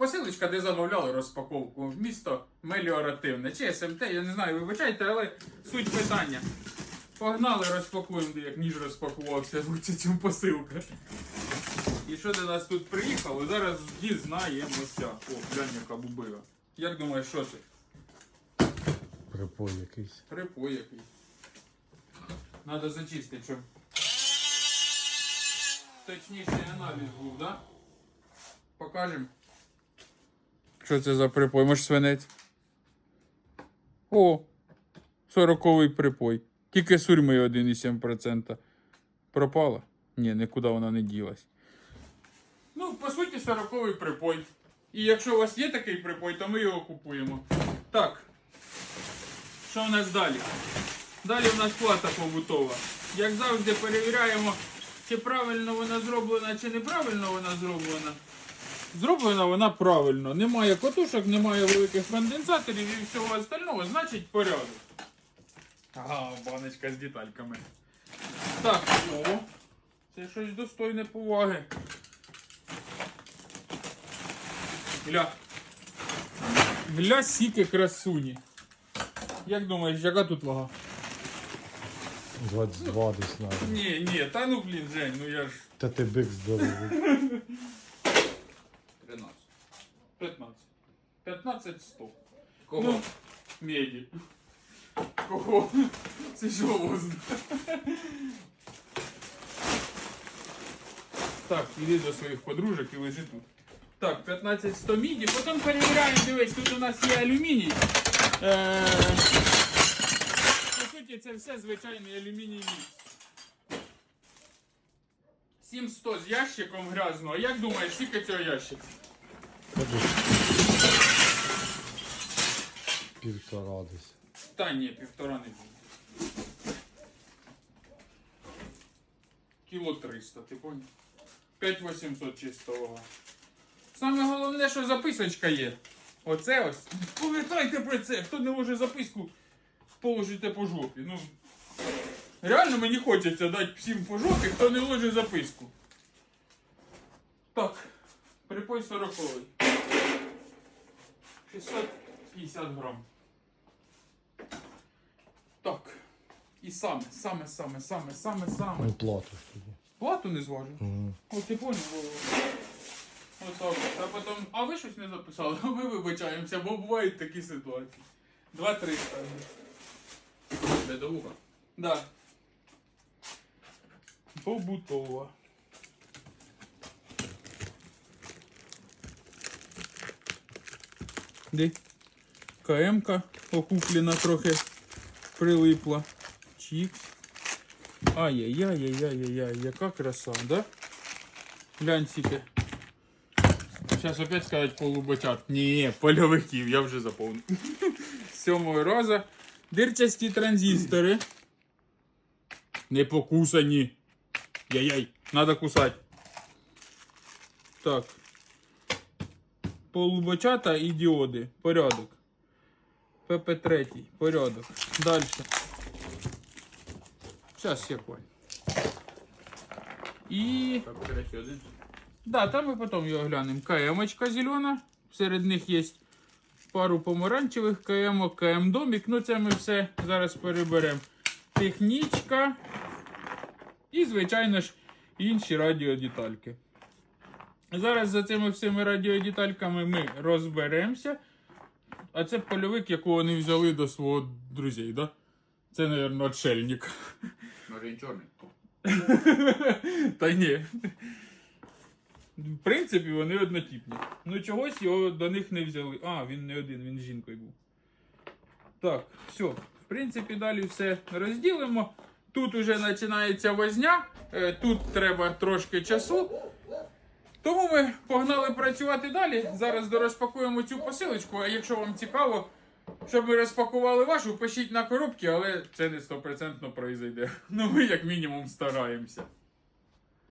Посилочка, де замовляли розпаковку. Місто меліоративне. Чи СМТ, я не знаю, вибачайте, але суть питання. Погнали, розпакуємо, де як ніж розпакувався в цю посилку. І що до нас тут приїхало, зараз дізнаємося. О, глянь, яка бубила. Як думаєш, що це? Припой якийсь. Припой якийсь. Надо зачистити, щоб точніший аналіз був, да? Покажем. Що це за припой? Може свинець? О! 40-й припой. Тільки сурми 1,7%. Пропала? Ні, нікуди вона не ділась. Ну, по суті, 40-й припой. І якщо у вас є такий припой, то ми його купуємо. Так. Що у нас далі? Далі у нас плата побутова. Як завжди перевіряємо, чи правильно вона зроблена, чи неправильно вона зроблена. Зроблена вона правильно. Немає котушок, немає великих конденсаторів і всього остального, значить порядок. Ага, баночка з детальками. Так, о, це щось достойне поваги. Гля. Гля сіки красуні. Як думаєш, яка тут вага? 22 десь навіть. Ні, ні, та ну блін, Жень, ну я ж. Та ти бик здоровий. 15 100. Кого? Ну, меді. Кого? Це що возно? Так, іди до своїх подружок і лежи тут. Так, 15 100 міді. Потім перевіряємо, дивись, тут у нас є алюміній. Е, По суті, це все звичайний алюміній мікс. 700 з ящиком грязного. Як думаєш, скільки цього ящика? Півтора десь. Та ні, півтора не буде. Кіло 300, ти поняв? 5800 чистого. Саме головне, що записочка є. Оце ось. Пам'ятайте про це. Хто не може записку, положите по жопі. Ну, реально мені хочеться дати всім по жопі, хто не ложить записку. Так, припой 40 650 грам. Так. І саме, саме, саме, саме, саме, саме. Ну, плату ж тоді. Плату не зважу. Мгм. О, ти понял, Вова? Отак. Та потім, а ви щось не записали, а ми вибачаємося, бо бувають такі ситуації. Два-три. Де до вуха? Да. Побутова. Де? КМ-ка окуплена трохи прилипла. Чікс. Ай-яй-яй-яй-яй-яй, яка краса, да? Глянь сіки. Зараз опять сказать полубочат. Ні, польовиків, я вже заповнив. Сьомого раза. Дирчасті транзистори. Не покусані. Яй-яй, надо кусати. Так. Полубочата і діоди. Порядок. ПП3. Порядок. Далі. Зараз я понял. І. Да, там ми потім його глянемо. КМ-очка зелена. Серед них є пару помаранчевих КМ, КМ домік. Ну це ми все зараз переберемо. Технічка. І, звичайно ж, інші радіодетальки. Зараз за цими всіми радіодетальками ми розберемося. А це польовик, якого вони взяли до свого друзей, да? Це, мабуть, отшельник. Може він чорний. Та ні. В принципі, вони однотипні. Ну чогось його до них не взяли. А, він не один, він з жінкою був. Так, все. В принципі, далі все розділимо. Тут уже починається возня, е, тут треба трошки часу. Тому ми погнали працювати далі. Зараз дорозпакуємо цю посилочку, а якщо вам цікаво, щоб ми розпакували вашу, пишіть на коробки, але це не стопроцентно пройде. Ну ми як мінімум стараємося.